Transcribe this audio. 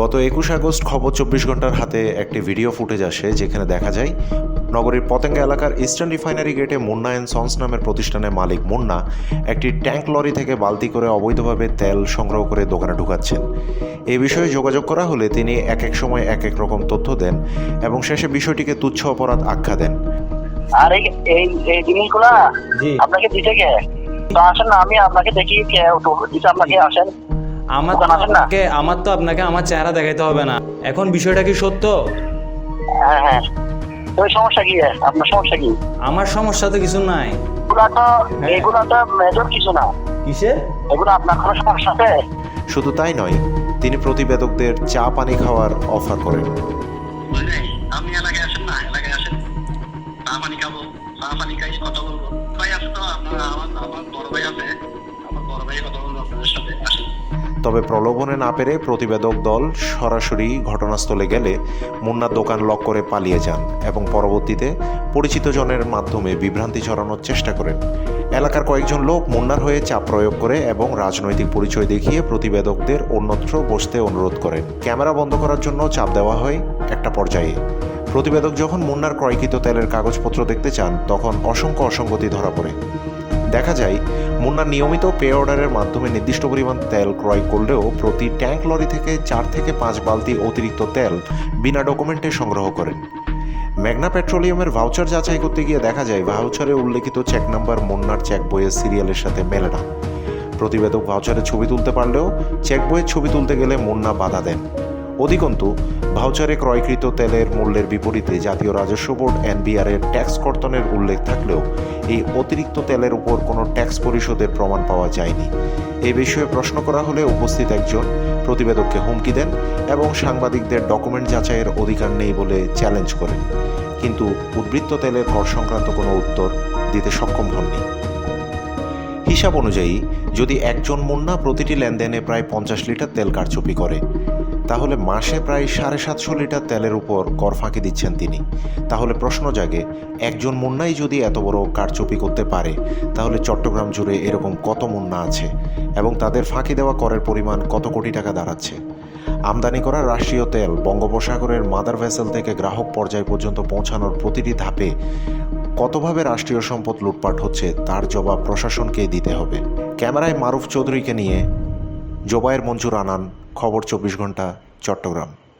গত একুশ আগস্ট খবর চব্বিশ ঘণ্টার হাতে একটি ভিডিও ফুটেজ আসে যেখানে দেখা যায় নগরীর পতেঙ্গা এলাকার ইস্টার্ন রিফাইনারি গেটে মুন্না অ্যান্ড সন্স নামের প্রতিষ্ঠানের মালিক মুন্না একটি ট্যাঙ্ক লরি থেকে বালতি করে অবৈধভাবে তেল সংগ্রহ করে দোকানে ঢুকাচ্ছেন। এই বিষয়ে যোগাযোগ করা হলে তিনি এক এক সময় এক এক রকম তথ্য দেন এবং শেষে বিষয়টিকে তুচ্ছ অপরাধ আখ্যা দেন। আর এই এই জিনিসগুলা জি। আপনাকে দিতে কে? তো আসেন না আমি আপনাকে দেখি কে দিতে আপনাকে আসেন। আমার তো? আপনাকে আমার তো আপনাকে আমার চেহারা দেখাইতে হবে না। এখন বিষয়টা কি সত্য? হ্যাঁ হ্যাঁ। সমস্যা কি? আপনার সমস্যা কি? আমার সমস্যা তো কিছু নাই। এগুলা তো এগুলা তো মেজর কিছু না। কিসের? এগুলো আপনার কোনো সমস্যা আছে? শুধু তাই নয় তিনি প্রতিবেদকদের চা পানি খাওয়ার অফার করেন। আপনি এলাকায় আসেন না এলাকায় আসেন। চা পানি খাব চা পানি খাই কথা বলব। ভাই আছে তো আপনার আমার আমার বড় ভাই আছে। আমার বড় ভাই কথা বলব আপনাদের সাথে আসেন তবে প্রলোভনে না পেরে প্রতিবেদক দল সরাসরি ঘটনাস্থলে গেলে মুন্নার দোকান লক করে পালিয়ে যান এবং পরবর্তীতে পরিচিত জনের মাধ্যমে বিভ্রান্তি ছড়ানোর চেষ্টা করেন। এলাকার কয়েকজন লোক মুন্নার হয়ে চাপ প্রয়োগ করে এবং রাজনৈতিক পরিচয় দেখিয়ে প্রতিবেদকদের অন্যত্র বসতে অনুরোধ করেন। ক্যামেরা বন্ধ করার জন্য চাপ দেওয়া হয় একটা পর্যায়ে। প্রতিবেদক যখন মুন্নার ক্রয়কৃত তেলের কাগজপত্র দেখতে চান, তখন অসংখ্য অসঙ্গতি ধরা পড়ে। দেখা যায়, মুন্না নিয়মিত পে অর্ডারের মাধ্যমে নির্দিষ্ট পরিমাণ তেল ক্রয় করলেও প্রতি ট্যাঙ্ক লরি থেকে চার থেকে পাঁচ বালতি অতিরিক্ত তেল বিনা ডকুমেন্টে সংগ্রহ করেন। মেঘনা পেট্রোলিয়ামের ভাউচার যাচাই করতে গিয়ে দেখা যায়, ভাউচারে উল্লেখিত চেক নাম্বার মুন্নার চেক বইয়ের সিরিয়ালের সাথে মেলে না। প্রতিবেদক ভাউচারে ছবি তুলতে পারলেও, চেক বইয়ের ছবি তুলতে গেলে মুন্না বাধা দেন। অধিকন্তু, ভাউচারে ক্রয়কৃত তেলের মূল্যের বিপরীতে জাতীয় রাজস্ব বোর্ড এনবিআর এর ট্যাক্স কর্তনের উল্লেখ থাকলেও এই অতিরিক্ত তেলের উপর কোনো ট্যাক্স পরিশোধের প্রমাণ পাওয়া যায়নি। এ বিষয়ে প্রশ্ন করা হলে উপস্থিত একজন প্রতিবেদককে হুমকি দেন এবং সাংবাদিকদের ডকুমেন্ট যাচাইয়ের অধিকার নেই বলে চ্যালেঞ্জ করেন। কিন্তু উদ্বৃত্ত তেলের কর সংক্রান্ত কোনো উত্তর দিতে সক্ষম হননি। হিসাব অনুযায়ী, যদি একজন মুন্না প্রতিটি লেনদেনে প্রায় পঞ্চাশ লিটার তেল কারচুপি করে তাহলে মাসে প্রায় সাড়ে সাতশো লিটার তেলের উপর কর ফাঁকি দিচ্ছেন তিনি। তাহলে প্রশ্ন জাগে, একজন মুন্নাই যদি এত বড় কারচুপি করতে পারে, তাহলে চট্টগ্রাম জুড়ে এরকম কত মুন্না আছে? এবং তাদের ফাঁকি দেওয়া করের পরিমাণ কত কোটি টাকা দাঁড়াচ্ছে? আমদানি করা রাষ্ট্রীয় তেল বঙ্গোপসাগরের মাদার ভেসেল থেকে গ্রাহক পর্যায় পর্যন্ত পৌঁছানোর প্রতিটি ধাপে কতভাবে রাষ্ট্রীয় সম্পদ লুটপাট হচ্ছে, তার জবাব প্রশাসনকেই দিতে হবে। ক্যামেরায় মারুফ চৌধুরীকে নিয়ে জোবায়ের মঞ্জুর আনান খবর চব্বিশ ঘণ্টা চট্টগ্রাম।